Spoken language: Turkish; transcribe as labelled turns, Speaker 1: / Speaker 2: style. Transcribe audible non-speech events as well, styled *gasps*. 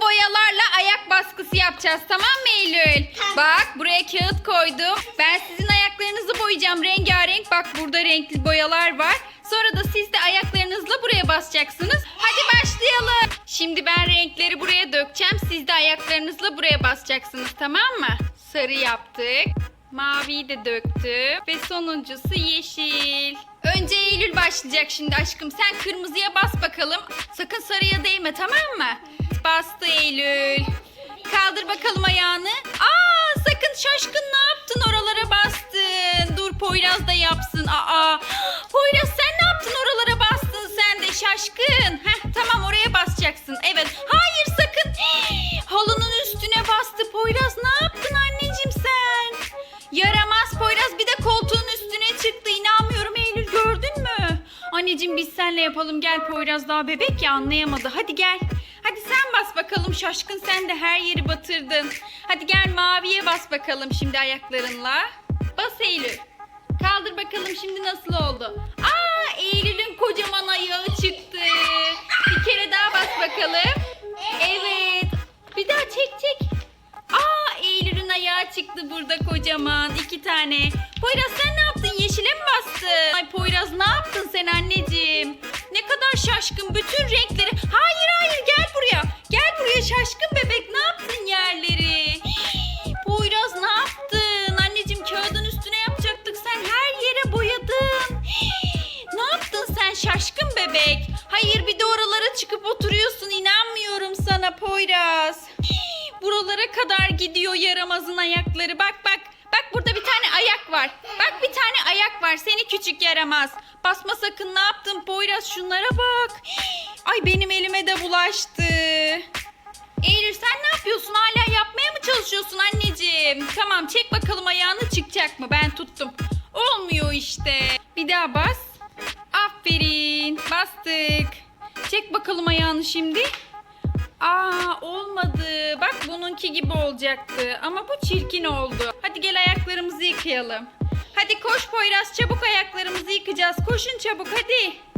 Speaker 1: Bu boyalarla ayak baskısı yapacağız tamam mı Eylül? Bak buraya kağıt koydum. Ben sizin ayaklarınızı boyayacağım rengarenk. Bak burada renkli boyalar var. Sonra da siz de ayaklarınızla buraya basacaksınız. Hadi başlayalım. Şimdi ben renkleri buraya dökeceğim. Siz de ayaklarınızla buraya basacaksınız tamam mı? Sarı yaptık. Maviyi de döktüm. Ve sonuncusu yeşil. Önce Eylül başlayacak şimdi aşkım. Sen kırmızıya bas bakalım. Sakın sarıya değme tamam mı? Bastı Eylül. Kaldır bakalım ayağını. Aa sakın şaşkın ne yaptın oralara bastın. Dur Poyraz da yapsın. Aa Poyraz sen ne yaptın oralara bastın sen de şaşkın. Heh tamam oraya basacaksın. Evet. Hayır sakın. *gasps* Halının üstüne bastı Poyraz. Ne yaptın anneciğim sen? Yaramaz Poyraz bir de koltuğun üstüne çıktı. İnanmıyorum Eylül gördün mü? Anneciğim biz senle yapalım. Gel Poyraz daha bebek ya anlayamadı. Hadi gel. Hadi sen bas bakalım şaşkın sen de her yeri batırdın. Hadi gel maviye bas bakalım şimdi ayaklarınla. Bas Eylül. Kaldır bakalım şimdi nasıl oldu? Aa Eylül'ün kocaman ayağı çıktı. Bir kere daha bas bakalım. Evet. Bir daha çek çek. Aa Eylül'ün ayağı çıktı burada kocaman. iki tane. Poyraz sen ne yaptın? Yeşile mi bastın? Ay Poyraz ne yaptın sen anneciğim? Ne kadar şaşkın. Bütün renkleri. Şaşkın bebek. Ne yaptın yerleri? Poyraz ne yaptın? Anneciğim kağıdın üstüne yapacaktık. Sen her yere boyadın. Ne yaptın sen şaşkın bebek? Hayır bir de oralara çıkıp oturuyorsun. İnanmıyorum sana Poyraz. Buralara kadar gidiyor yaramazın ayakları. Bak bak. Bak burada bir tane ayak var. Bak bir tane ayak var. Seni küçük yaramaz. Basma sakın ne yaptın Poyraz şunlara bak. Ay benim elime de bulaştı. Yapıyorsun? Hala yapmaya mı çalışıyorsun anneciğim? Tamam çek bakalım ayağını çıkacak mı? Ben tuttum. Olmuyor işte. Bir daha bas. Aferin. Bastık. Çek bakalım ayağını şimdi. Aa olmadı. Bak bununki gibi olacaktı. Ama bu çirkin oldu. Hadi gel ayaklarımızı yıkayalım. Hadi koş Poyraz çabuk ayaklarımızı yıkayacağız. Koşun çabuk hadi.